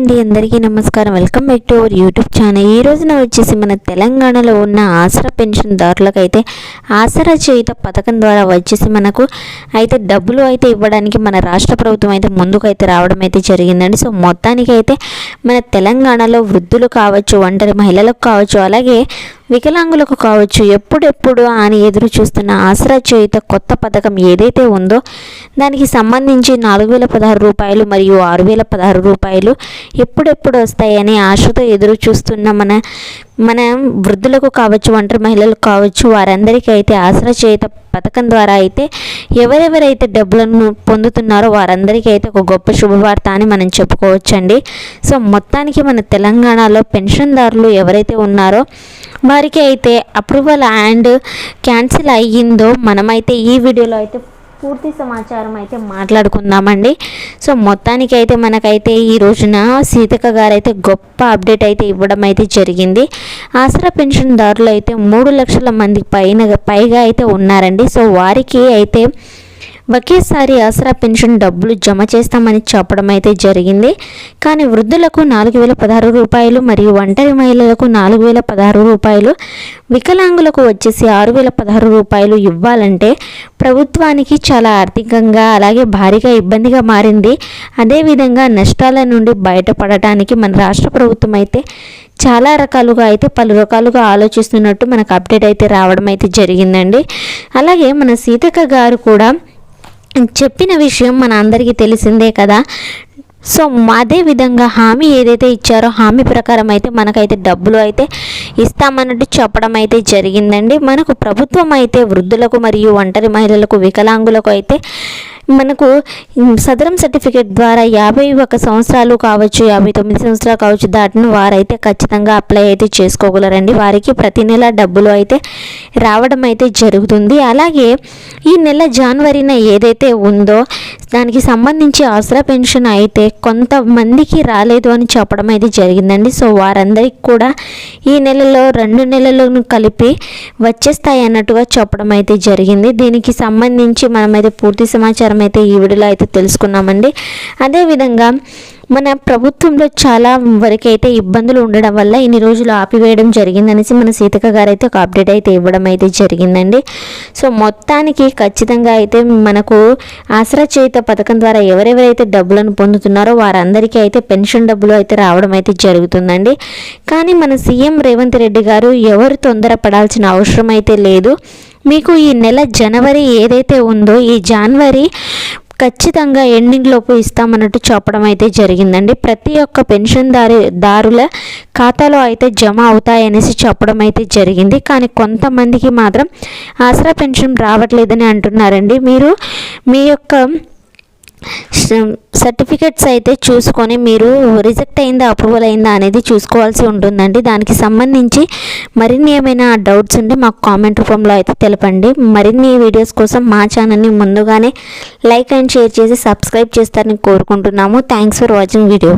అండి అందరికీ నమస్కారం. Welcome back to our YouTube channel. ఈ రోజున వచ్చేసి మన తెలంగాణలో ఉన్న ఆసరా పెన్షన్దారులకు అయితే ఆసరా చేయుత పథకం ద్వారా వచ్చేసి మనకు అయితే డబ్బులు అయితే ఇవ్వడానికి మన రాష్ట్ర ప్రభుత్వం అయితే ముందుకు అయితే రావడం అయితే జరిగిందండి. సో మొత్తానికి అయితే మన తెలంగాణలో వృద్ధులు కావచ్చు ఒంటరి మహిళలకు కావచ్చు అలాగే వికలాంగులకు కావచ్చు ఎప్పుడెప్పుడు అని ఎదురు చూస్తున్న ఆసరా చేయుత కొత్త పథకం ఏదైతే ఉందో దానికి సంబంధించి నాలుగు వేల పదహారు రూపాయలు మరియు ఆరు వేల పదహారు రూపాయలు ఎప్పుడెప్పుడు వస్తాయని ఆశతో ఎదురు చూస్తున్న మన మన వృద్ధులకు కావచ్చు ఒంటరి మహిళలకు కావచ్చు వారందరికీ అయితే ఆసరా చేత పథకం ద్వారా అయితే ఎవరెవరైతే డబ్బులను పొందుతున్నారో వారందరికీ అయితే ఒక గొప్ప శుభవార్త అని మనం చెప్పుకోవచ్చండి. సో మొత్తానికి మన తెలంగాణలో పెన్షన్దారులు ఎవరైతే ఉన్నారో వారికి అయితే అప్రూవల్ అండ్ క్యాన్సిల్ అయ్యిందో మనమైతే ఈ వీడియోలో అయితే పూర్తి సమాచారం అయితే మాట్లాడుకుందామండి. సో మొత్తానికి అయితే మనకైతే ఈ రోజున సీతక్క గారు అయితే గొప్ప అప్డేట్ అయితే ఇవ్వడం అయితే జరిగింది. ఆసరా పెన్షన్దారులు అయితే మూడు లక్షల మంది పైన పైగా అయితే ఉన్నారండి. సో వారికి అయితే ఒకేసారి ఆసరా పెన్షన్ డబ్బులు జమ చేస్తామని చెప్పడం అయితే జరిగింది. కానీ వృద్ధులకు నాలుగు వేల పదహారు రూపాయలు మరియు ఒంటరి మహిళలకు నాలుగు వేల పదహారు రూపాయలు వికలాంగులకు వచ్చేసి ఆరు వేల పదహారు రూపాయలు ఇవ్వాలంటే ప్రభుత్వానికి చాలా ఆర్థికంగా అలాగే భారీగా ఇబ్బందిగా మారింది. అదేవిధంగా నష్టాల నుండి బయటపడటానికి మన రాష్ట్ర ప్రభుత్వం అయితే చాలా రకాలుగా అయితే పలు రకాలుగా ఆలోచిస్తున్నట్టు మనకు అప్డేట్ అయితే రావడం అయితే జరిగిందండి. అలాగే మన సీతక్క గారు కూడా చెప్పిన విషయం మన అందరికీ తెలిసిందే కదా. సో అదే విధంగా హామీ ఏదైతే ఇచ్చారో హామీ ప్రకారం అయితే మనకైతే డబ్బులు అయితే ఇస్తామన్నట్టు చెప్పడం అయితే జరిగిందండి. మనకు ప్రభుత్వం అయితే వృద్ధులకు మరియు ఒంటరి మహిళలకు వికలాంగులకు అయితే మనకు సదరం సర్టిఫికేట్ ద్వారా యాభై ఒక సంవత్సరాలు కావచ్చు యాభై తొమ్మిది సంవత్సరాలు కావచ్చు దాటిన వారైతే ఖచ్చితంగా అప్లై అయితే చేసుకోగలరండి. వారికి ప్రతి నెల డబ్బులు అయితే రావడం అయితే జరుగుతుంది. అలాగే ఈ నెల జనవరిన ఏదైతే ఉందో దానికి సంబంధించి ఆసరా పెన్షన్ అయితే కొంతమందికి రాలేదు అని చెప్పడం అయితే జరిగిందండి. సో వారందరికీ కూడా ఈ నెలలో రెండు నెలలను కలిపి వచ్చేస్తాయి అన్నట్టుగా చెప్పడం అయితే జరిగింది. దీనికి సంబంధించి మనమైతే పూర్తి సమాచారం అయితే ఈ వీడియోలో అయితే తెలుసుకున్నామండి. అదేవిధంగా మన ప్రభుత్వంలో చాలా వరకు అయితే ఇబ్బందులు ఉండడం వల్ల ఇన్ని రోజులు ఆపివేయడం జరిగిందనేసి మన సీతక గారు అయితే ఒక అప్డేట్ అయితే ఇవ్వడం అయితే జరిగిందండి. సో మొత్తానికి ఖచ్చితంగా అయితే మనకు ఆసరా చేత పథకం ద్వారా ఎవరెవరైతే డబ్బులను పొందుతున్నారో వారందరికీ అయితే పెన్షన్ డబ్బులు అయితే రావడం అయితే జరుగుతుందండి. కానీ మన సీఎం రేవంత్ రెడ్డి గారు ఎవరు తొందరపడాల్సిన అవసరం అయితే లేదు. మీకు ఈ నెల జనవరి ఏదైతే ఉందో ఈ జనవరి ఖచ్చితంగా ఎండింగ్ లోపు ఇస్తామన్నట్టు చెప్పడం అయితే జరిగిందండి. ప్రతి ఒక్క పెన్షన్దారి దారుల ఖాతాలో అయితే జమ అవుతాయనేసి చెప్పడం అయితే జరిగింది. కానీ కొంతమందికి మాత్రం ఆసరా పెన్షన్ రావట్లేదని అంటున్నారండి. మీరు మీ యొక్క సర్టిఫికెట్స్ అయితే చూసుకొని మీరు రిజెక్ట్ అయిందా అప్రూవల్ అయిందా అనేది చూసుకోవాల్సి ఉంటుందండి. దానికి సంబంధించి మరిన్ని ఏమైనా డౌట్స్ ఉంటే మాకు కామెంట్ రూపంలో అయితే తెలపండి. మరిన్ని వీడియోస్ కోసం మా ఛానల్ని ముందుగానే లైక్ అండ్ షేర్ చేసి సబ్స్క్రైబ్ చేస్తారని కోరుకుంటున్నాము. Thanks for watching video